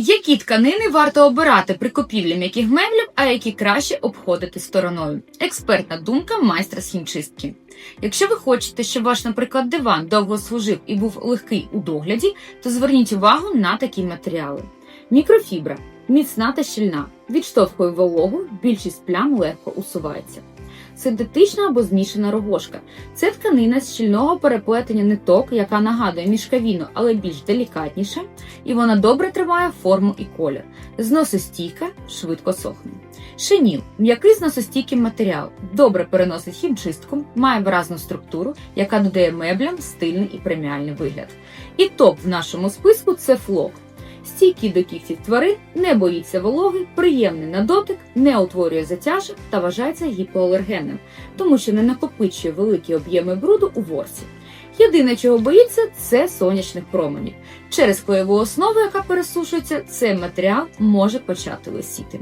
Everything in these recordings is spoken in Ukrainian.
Які тканини варто обирати при купівлі м'яких меблів, а які краще обходити стороною? Експертна думка майстра з хімчистки. Якщо ви хочете, щоб ваш, наприклад, диван довго служив і був легкий у догляді, то зверніть увагу на такі матеріали: мікрофібра міцна та щільна, відштовхує вологу, більшість плям легко усувається. Синтетична або змішана рогошка це тканина з щільного переплетення ниток, яка нагадує мішкавіну, але більш делікатніша, і вона добре тримає форму і колір. Зносостійка, швидко сохне. Шиніл м'який зносостійкий матеріал, добре переносить хімчистку, має виразну структуру, яка додає меблям стильний і преміальний вигляд. І топ в нашому списку це флок. Стійкий до кігтів тварин, не боїться вологи, приємний на дотик, не утворює затяжок та вважається гіпоалергенним, тому що не накопичує великі об'єми бруду у ворсі. Єдине, чого боїться, це сонячних променів. Через клеєву основу, яка пересушується, цей матеріал може почати лисіти.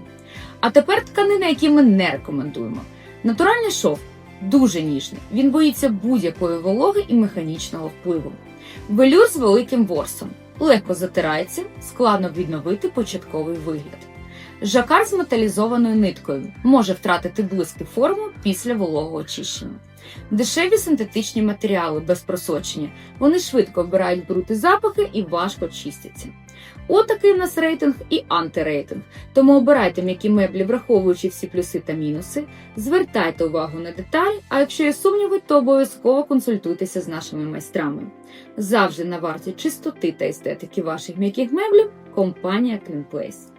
А тепер тканини, які ми не рекомендуємо. Натуральний шов дуже ніжний. Він боїться будь-якої вологи і механічного впливу. Велюр з великим ворсом. Легко затирається, складно відновити початковий вигляд. Жакар з металізованою ниткою може втратити блиск форму після вологого очищення. Дешеві синтетичні матеріали без просочення. Вони швидко вбирають бруд і запахи і важко чистяться. Отакий в нас рейтинг і антирейтинг. Тому обирайте м'які меблі, враховуючи всі плюси та мінуси. Звертайте увагу на деталі, а якщо є сумніви, то обов'язково консультуйтеся з нашими майстрами. Завжди на варті чистоти та естетики ваших м'яких меблів компанія CleanPlace.